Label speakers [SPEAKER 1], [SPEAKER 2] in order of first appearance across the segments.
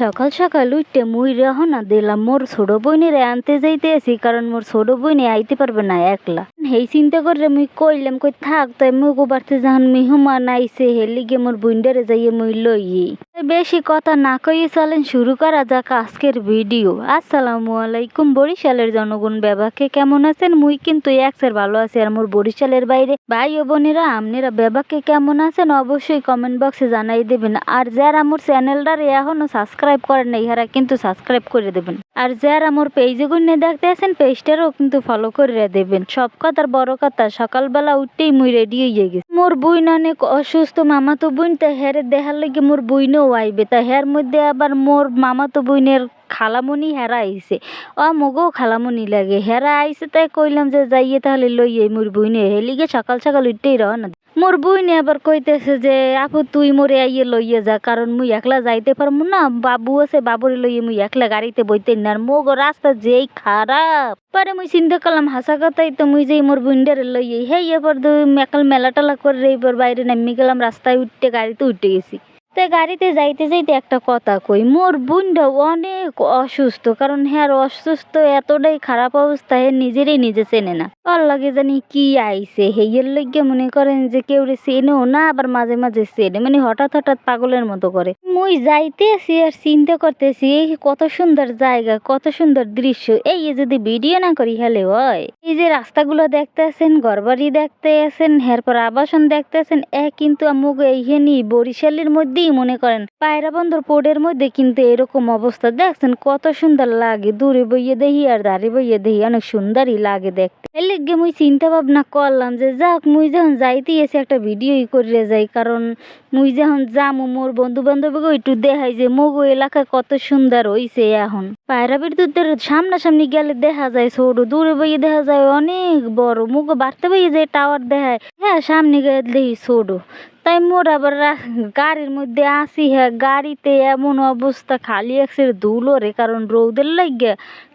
[SPEAKER 1] সকাল সকাল উঠতে মুই রহনা দিলাম, মোর ছোট বোনের আনতে যাইতে আছি, কারণ মোর ছোট বোনে আইতে পারবে না একলা। হেই চিন্তা করে মুই কইলাম, কই থাক, তাই মুই বাড়তে যখন মেহমান আইছে হেলিগে মোর বুন্ডারে যাইয়ে মুই লইয়ে বেশি কথা না কইয়ে চলেন, শুরু করা যাক আজকের ভিডিও। আসসালামু আলাইকুম, বরিশালের জনগণ বেবাকে কেমন আছেন? মুই কিন্তু একসের ভালো আছি। আর মোর বরিশালের বাইরে ভাই ও বোনেরা, আপনারা বেবাকে কেমন আছেন? অবশ্যই কমেন্ট বক্সে জানাই দেবেন। আর যারা মোর চ্যানেলটার এখনও সাবস্ক্রাইব করেন নাই, ইহারা কিন্তু সাবস্ক্রাইব করে দেবেন। আর যারা মোর পেজে গুনে দেখতে আছেন পেজটারও কিন্তু ফলো করে দেবেন। সব কথার বড় কথা, সকালবেলা উঠতেই মুই রেডি হয়ে গেছি। মোর বুইন অনেক অসুস্থ, মামাতো বুইন তা হেরে দেখার লাগে মোর বুইনও আইবে তা হের মধ্যে আবার মোর মামাতো বুইনের খালামণি হেরা আইছে। ও মগও খালামণি লাগে। হেরা আইছে তাই কইলাম যে যাইয়ে তাহলে লই লইয়ে মোর বুইনে হেলিগে সকাল সকাল উঠতেই না মোর বুইনে আবার কইতেছে যে, আপু, তুই মোরে আইয়ে লইয়ে যা, কারণ মুই একলা যাইতে পারব না। বাবু আছে, বাবুরে লইয়ে মুই একলা গাড়িতে বইতে না। মোগ রাস্তা যেই খারাপ। পরে মুই চিন্তা করলাম হাসা কথাই তো মুই যেই মোর বুইন্ডারে লইয়ে, হেই এবার মেকাল মেলা টেলা করে এবার বাইরে নামি গেলাম, রাস্তায় উঠতে, গাড়িতে উঠে গেছি। তে গাড়িতে যাইতে যাইতে একটা কথা কই, মোর বোনটা অনেক অসুস্থ। কারণ হ্যাঁ অসুস্থ এতটাই খারাপ অবস্থা, হে নিজেরই নিজে চেনে না। ওর লাগে জানি কি আইছে হেয়ের লইগে মনে করেন যে কেউ চেনেও না, আবার মাঝে মাঝে চেনে মানে হঠাৎ হঠাৎ পাগলের মতো করে। মুই যাইতেছি আর চিন্তা করতেছি, এই কত সুন্দর জায়গা, কত সুন্দর দৃশ্য, এই যদি ভিডিও না করি হেলে হয়। এই যে রাস্তাগুলো দেখতে আছেন ঘরবাড়ি দেখতে আছেন এরপর আবাসন দেখতে আছেন এ কিন্তু আমুক এইখানি বরিশালের মধ্যেই মনে করেন পায়রা বন্দর পোর্টের মধ্যে কিন্তু এরকম অবস্থা, দেখছেন কত সুন্দর লাগে, দূরে বইয়ে দেখি আর দাঁড়িয়ে বইয়ে দেখি, অনেক সুন্দরই লাগে দেখতে। এর মুই চিন্তা ভাবনা করলাম যে, যাক, মুই যখন যাইতে এসে একটা ভিডিওই করে যাই, কারণ মুই যখন যামু, মোর বন্ধু বান্ধবকে একটু দেখাই যে, মগু এলাকা কত সুন্দর হইছে এখন। পায়রা বিদ্যুতের সামনাসামনি গেলে দেখা যায়, ছোট দূরে বইয়ে দেখা যায়, অনেক বড় মুখ বাড়তে বইয়ে যায় টাওয়ার দেখায় হ্যাঁ সামনে গেলে দেখি ছোট। তাই মোর আবার গাড়ির মধ্যে আসি হ্যাঁ গাড়িতে এমন অবস্থা, খালি একসের ধুলোরে কারণ রৌদের লাগে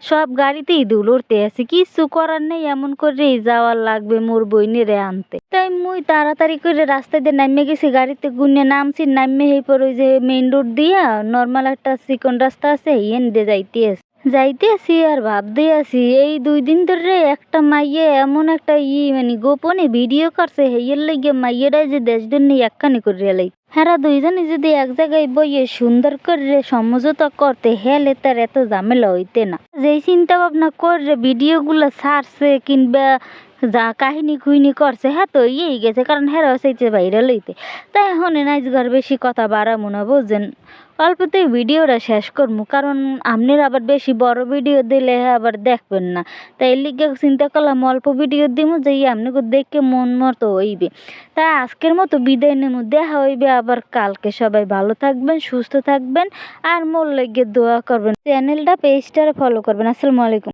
[SPEAKER 1] সব গাড়িতেই ধুলোরতে আছে। কিছু করার নেই, এমন করেই যাওয়ার লাগবে মোর বইনেরে আনতে। তাই মুই তাড়াতাড়ি করে রাস্তা দিয়ে নামে গেছি, গাড়িতে গুনে নামছি নামে হেই পর ওই যে মেইন রোড দিয়া নর্মাল একটা চিকন রাস্তা আছে ইয়েন দিয়ে যাইতে আছে যাইতে আসি আর ভাবতে আসি এই দুই দিন ধরে একটা মাইয়ে এমন একটা ই মানে গোপনে ভিডিও করছে হেয়ের লাগে মাইয়েরা যে দেশ জন্য একখানি করে লাই হ্যাঁ দুইজনে যদি এক জায়গায় বইয়ে সুন্দর করে সমঝোতা করতে হেলে তার এত ঝামেলা হইতে না। যেই চিন্তা ভাবনা করে ভিডিওগুলো ছাড়ছে কিংবা যা কাহিনী খুহিনি করছে হ্যাঁ তো ইয়েই গেছে, কারণ হ্যাঁ চাইছে বাইরে লইতে। তাই এখন ঘর বেশি কথা বাড়াবো না, বুঝছেন? অল্পতেই ভিডিওটা শেষ করব কারণ আপনার আবার বেশি বড় ভিডিও দিলে আবার দেখবেন না। তাই লিগে চিন্তা করলাম অল্প ভিডিও দিব যে আপনাকে দেখে মন মতো হইবে। তাই আজকের মতো বিদায় নেব দেখা হইবে আবার কালকে। সবাই ভালো থাকবেন, সুস্থ থাকবেন, আর মোর লেগে দোয়া করবেন। চ্যানেলটা পেজটারে ফলো করবেন। আসসালামু আলাইকুম।